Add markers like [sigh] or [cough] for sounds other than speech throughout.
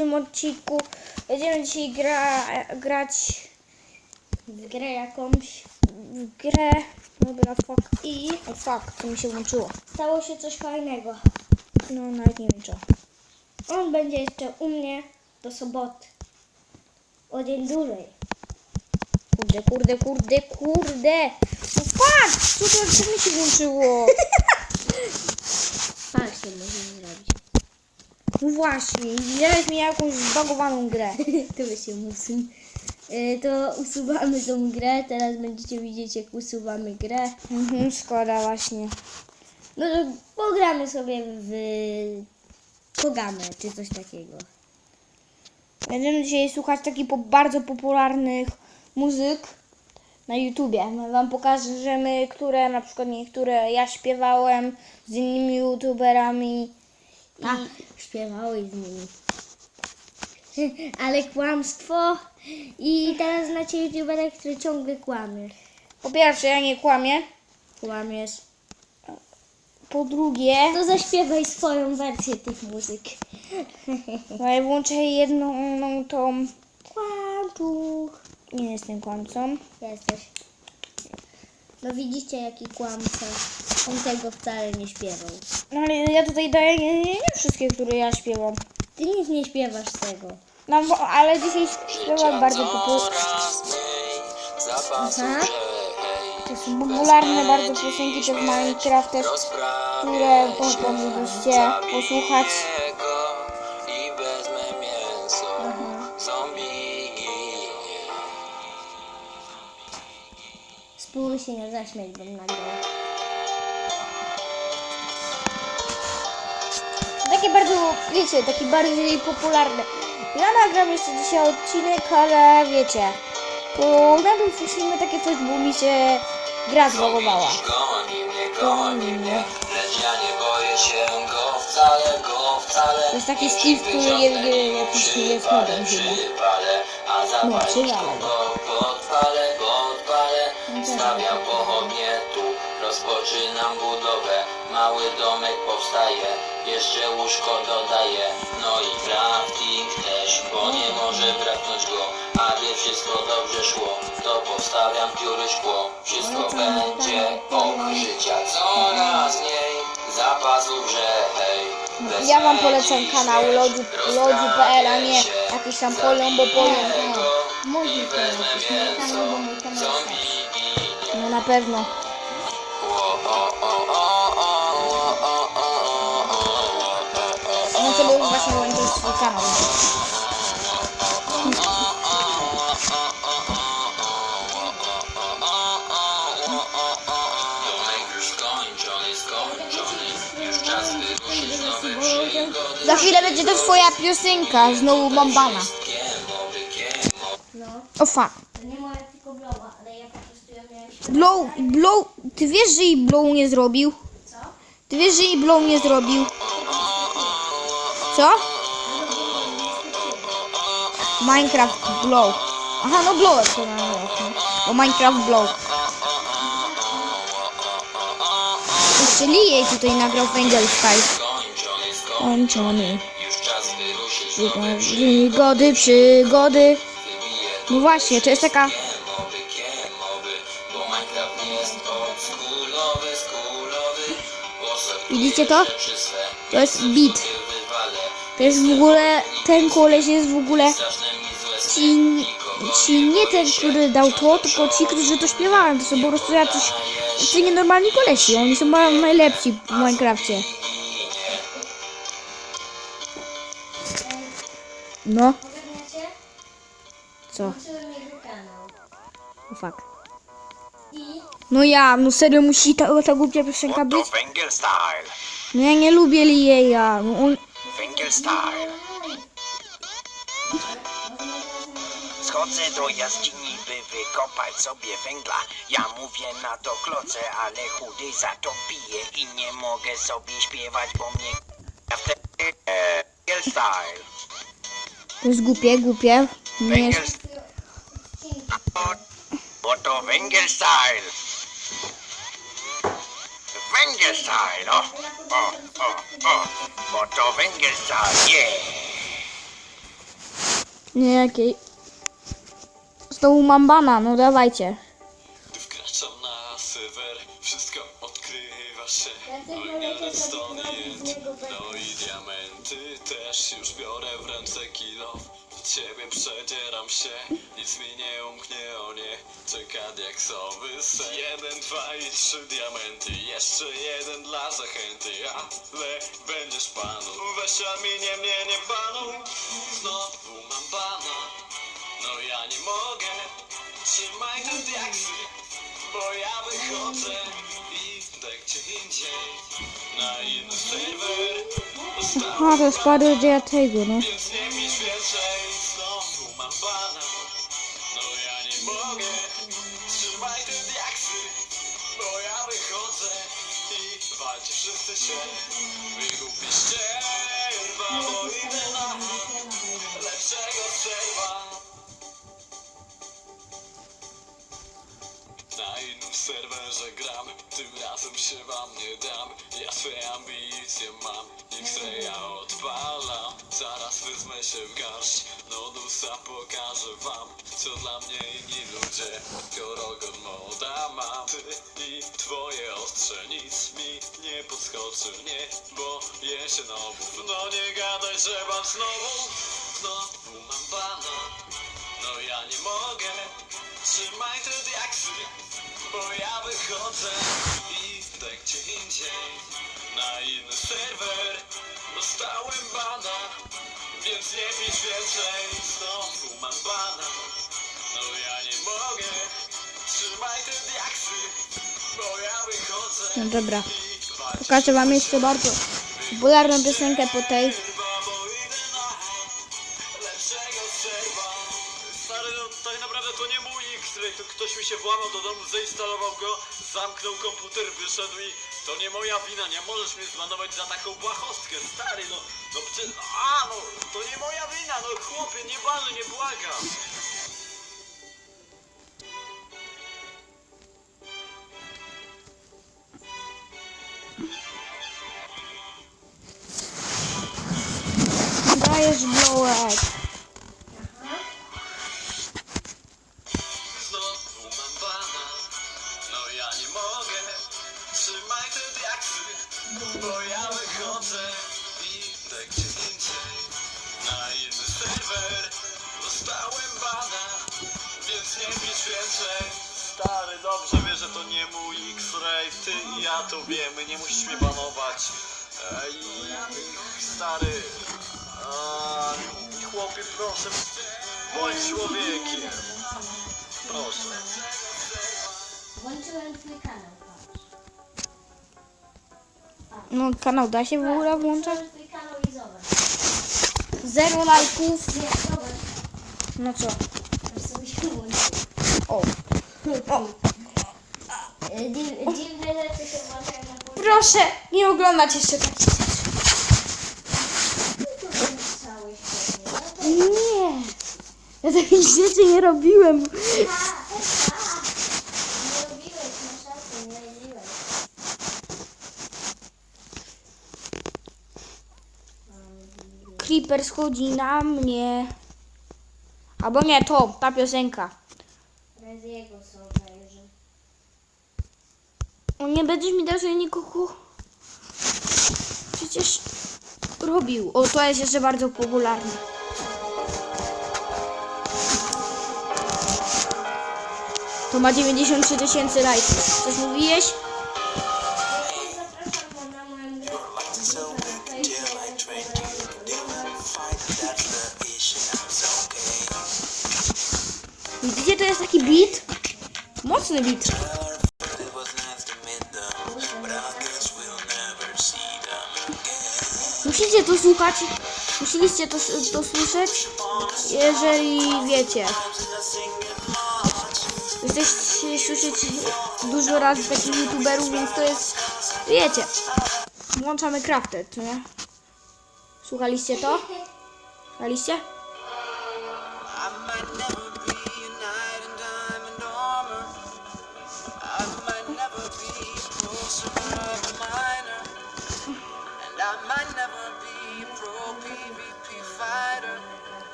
tym odcinku. Będziemy dzisiaj gra, grać W grę jakąś. w grę. Dobra, fuck. I. O fuck, co mi się włączyło. Stało się coś fajnego. No, nawet nie wiem co. On będzie jeszcze u mnie do soboty. O dzień dłużej. Kurde, kurde, kurde, kurde. No fuck! Co to co mi się włączyło? [laughs] Tak się może zrobić. No właśnie, widziałeś mi jakąś zbagowaną grę. [laughs] to by się usuń. To usuwamy tą grę. Teraz będziecie widzieć jak usuwamy grę. Mhm, szkoda właśnie. No to pogramy sobie w Kogamę czy coś takiego. Będziemy dzisiaj słuchać takich po, bardzo popularnych muzyk na YouTubie. Wam pokażemy, które na przykład niektóre ja śpiewałem z innymi YouTuberami. A, śpiewałeś z nimi. [laughs] Ale kłamstwo. I teraz znacie youtubera, który ciągle kłamie. Po pierwsze, ja nie kłamię. Kłamiesz. Po drugie, To zaśpiewaj swoją wersję tych muzyk. [laughs] no ja włączę jedną no, tą... Kłamczuch. Nie jestem kłamcą. Jesteś. No widzicie jaki kłamca. On tego wcale nie śpiewał. No ale ja tutaj daję nie, nie, nie wszystkie, które ja śpiewam. Ty nic nie śpiewasz z tego. No, bo, ale dzisiaj śpiewam bardzo popularne. To są popularne bardzo piosenki też Minecraft też, które powinniście posłuchać. Spróbuj się nie zaśmiać, bym nagrał. Takie bardzo, wiecie, taki bardziej popularne. Ja nagram jeszcze dzisiaj odcinek, ale wiecie, to najpierw puścimy takie coś, bo mi się gra zbagowała. Goni mnie, goni mnie, lecz ja nie boję się go wcale, go wcale. To jest taki Steve, który wie, jakiś nie jest nudem chyba. No, go podpalę, podpalę. No Stawiam pochodnie tu, rozpoczynam budowę. Mały domek powstaje, jeszcze łóżko dodaję. No i crafting też, bo nie może braknąć go. Aby wszystko dobrze szło, to postawiam pióry szkło. Wszystko będzie ok życia coraz mniej. Zapasów, że hej. bez Ja wam polecam chęci kanał śmierć lodziu, lodziu.pl, a nie jakiś tam polion, bo polion. Zabijmy go Mój kanał, bo mój kanał ginie. No na pewno. No to był właśnie włączyć swój kanał. Domek już skończony, skończony. Już czas wyruszyć w nowe przygody. Za chwilę będzie to twoja piosenka, znowu mam bana. Kiemowy, kiemowy. No, O fuck. to nie moja tylko blowa, ale ja po prostu ja miałem się... Blow, blow, ty wiesz, że i blow nie zrobił? Co? Ty wiesz, że i blow nie zrobił? Co? Minecraft blow. Aha, no blow to na no. Bo Minecraft blow. Jeszcze Lijej tutaj nagrał Węgiel Sky. Skończony, skończony. Kończony. Przygody. Przygody, No właśnie, to jest taka... Widzicie to? To jest beat. To jest w ogóle... Ten koleś jest w ogóle... Ci, ci nie ten, który dał to, tylko ci, którzy to śpiewałem. To są po prostu jacyś... Ci nienormalni kolesi. Oni są najlepsi w Minecrafcie. No, co? O fuck. No ja, no serio musi ta, ta głupia piosenka być? No ja nie lubię Lieja. No on... Węgiel style. Schodzę do jaskini, by wykopać sobie węgla. Ja mówię na to kloce, ale chudy za to pije i nie mogę sobie śpiewać, bo mnie ja wtedy węgiel style. To jest głupie, głupie. Nie jest... Oto węgiel style. Węgiel style, o, o, o, o. Oto węgiel style, yeah. Nie jakiej. Znowu mam bana, no dawajcie. Gdy wkraczam na serwer, wszystko odkrywa się. No lecieć redstone niego no i diamenty też już biorę w ręce kilo. Do ciebie przedzieram się, nic mi nie umknie, o nie. Czeka diaksowy sen. Jeden, dwa i trzy diamenty, jeszcze jeden dla zachęty. Ale będziesz panu, weź minie mnie nie banuj. Znowu mam bana, no ja nie mogę. Trzymaj te diaksy, bo ja wychodzę i idę gdzie indziej na inny serwer. Aha, to jest parodia tego, no. Więc nie pisz więcej, i walcie wszyscy się. Wygubisz ścierwa, bo idę na lepszego serwa. Na innym serwerze gram, tym razem się wam nie dam. Ja swe ambicje mam, ja odpalam. Zaraz wezmę się w garść, nodusa pokażę wam Co dla mnie inni ludzie, korogon moda mam Ty i twoje ostrze, nic mi nie podskoczy Nie, bo je się nowów No nie gadaj, że mam znowu. Znowu mam bana no ja nie mogę, trzymaj te diaksy, bo ja wychodzę i idę gdzie indziej, na inny serwer, dostałem bana, więc nie pisz więcej, znowu mam bana, no ja nie mogę, trzymaj te diaksy, No dobra. Pokażę wam jeszcze bardzo popularną piosenkę po tej. No tak ktoś mi się włamał do domu, zainstalował go, zamknął komputer, wyszedł i to nie moja wina, nie możesz mnie zbanować za taką błahostkę, stary, no, no a no, to nie moja wina, no chłopie, nie banuj, nie błagam. Stary, a, chłopie proszę, bądź człowiekiem. Proszę. Włączyłem twój kanał, patrz. No kanał da się w ogóle włączać? Włączyłem twój kanał i zobacz. Zero lajków. Nie, zobacz. No co? Aż sobie się włączył. O. o. E, dziw- Dziwne rzeczy się włączają na pół. Proszę, nie oglądać jeszcze takich rzeczy. Tu włączałeś pewnie. No to Nie. Ja takich rzeczy nie robiłem. Creeper schodzi na mnie. Albo nie, to, ta piosenka. On nie będziesz mi dać nikogo. Przecież robił. O, to jest jeszcze bardzo popularne. To ma 93 tysięcy lajków. Coś mówiłeś? Widzicie, to jest taki beat? Mocny beat. Musicie to słuchać. Musieliście to, to słyszeć, jeżeli wiecie. Jesteście słyszeć dużo razy takich youtuberów, więc to jest, wiecie. Włączamy Crafted, nie? Słuchaliście to? Słuchaliście?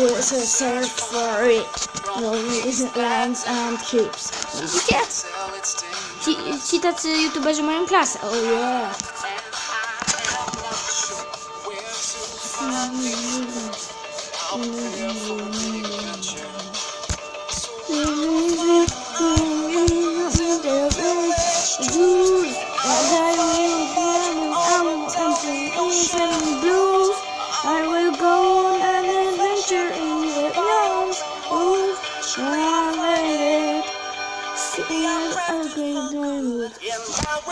was a search for it. Lizard lands and cubes. Widzicie? Ci, ci tacy youtuberzy mają klasę. O oh, yeah. Mm -hmm. Mm -hmm.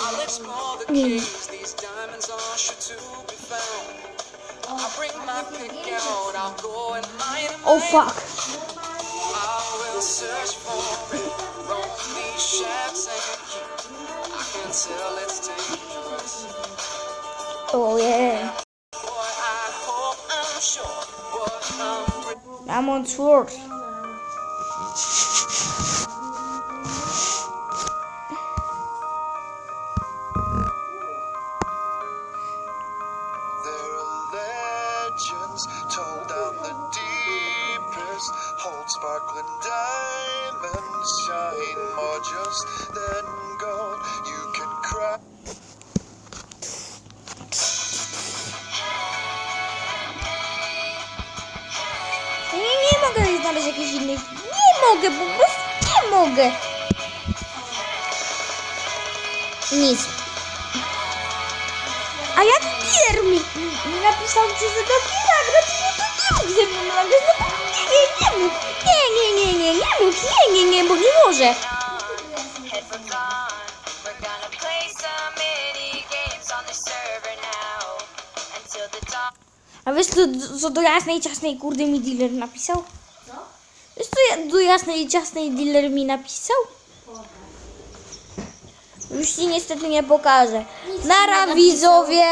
I'll explore the caves. These diamonds are sure to be found. I'll bring my pick out. I'll go and mine. Oh fuck. I will search for it. I can tell it's dangerous. Oh yeah. I'm on sword. Jakichś innych. Nie mogę, po prostu nie mogę. Nic. A jak Pier mi mi napisał, że to nagrać, no to nie mógł ze mną nagrać, no nie, nie, nie mógł. Nie, nie, nie, nie, nie mógł, nie, nie, nie, bo nie może. A wiesz co, co do jasnej ciasnej kurde mi dealer napisał? Wiesz co do jasnej ciasnej dealer mi napisał? Już ci niestety nie pokażę. Nara widzowie!